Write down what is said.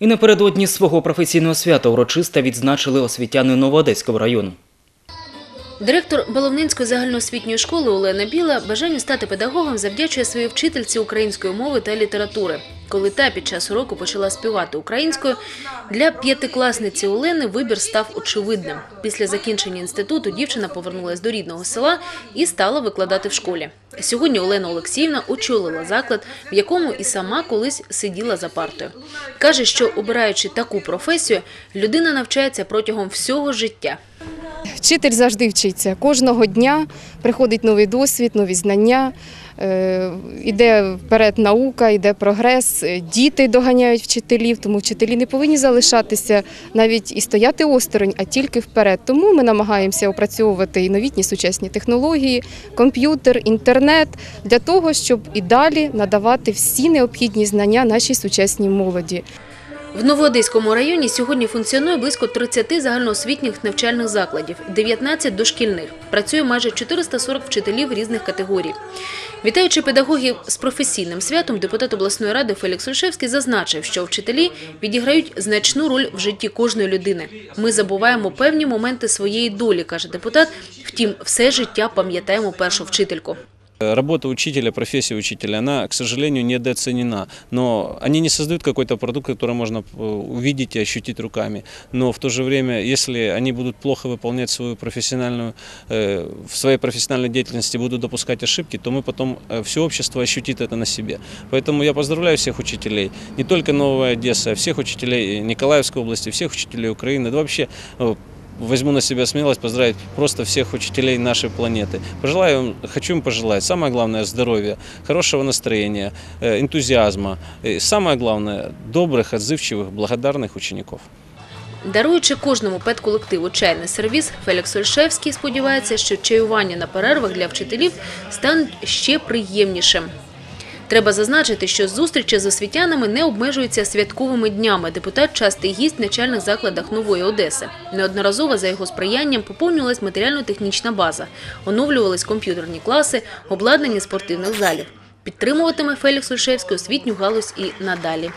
І напередодні свого професійного свята урочисто відзначили освітяни Новоодеського району. Директор Баловнинської загальноосвітньої школи Олена Біла бажанню стати педагогом завдячує своїй вчительці української мови та літератури. Коли та під час уроку почала співати українською, для п'ятикласниці Олени вибір став очевидним. Після закінчення інституту дівчина повернулась до рідного села і стала викладати в школі. Сьогодні Олена Олексіївна очолила заклад, в якому і сама колись сиділа за партою. Каже, що обираючи таку професію, людина навчається протягом всього життя. Вчитель завжди вчиться. Кожного дня приходить новий досвід, нові знання. е, Іде вперед наука, йде прогрес. е, Діти доганяють вчителів, тому вчителі не повинні залишатися навіть і стояти осторонь, а тільки вперед. Тому ми намагаємося опрацьовувати і новітні сучасні технології, комп'ютер, інтернет для того, щоб і далі надавати всі необхідні знання нашій сучасній молоді. В Новоодеському районі сьогодні функціонує близько 30 загальноосвітніх навчальних закладів, 19 дошкільних. Працює майже 440 вчителів різних категорій. Вітаючи педагогів з професійним святом, депутат обласної ради Фелікс Ольшевський зазначив, що вчителі відіграють значну роль в житті кожної людини. Ми забуваємо певні моменти своєї долі, каже депутат. Втім, все життя пам'ятаємо першу вчительку. Работа учителя, профессия учителя, она, к сожалению, недооценена. Но они не создают какой-то продукт, который можно э, увидеть и ощутить руками. Но в то же время, если они будут плохо выполнять свою профессиональную, э, в своей профессиональной деятельности будут допускать ошибки, то мы потом, э, все общество ощутит это на себе. Поэтому я поздравляю всех учителей, не только Новой Одессы, а всех учителей Николаевской области, всех учителей Украины, да вообще э, возьму на себя смелость поздравить просто всех учителей нашей планеты. Пожелаю им, хочу им пожелать, самое главное, здоровья, хорошего настроения, э, энтузиазма. И самое главное, добрых, отзывчивых, благодарных учеников. Даруючи кожному педколективу чайний сервіс, Фелікс Ольшевський сподівається, що чаювання на перервах для вчителів стануть ще приємнішим. Треба зазначити, що зустрічі з освітянами не обмежуються святковими днями. Депутат частий гість в начальних закладах Нової Одеси. Неодноразово за його сприянням поповнювалась матеріально-технічна база, оновлювались комп'ютерні класи, обладнання спортивних залів. Підтримуватиме Фелікс Ольшевський освітню галузь і надалі.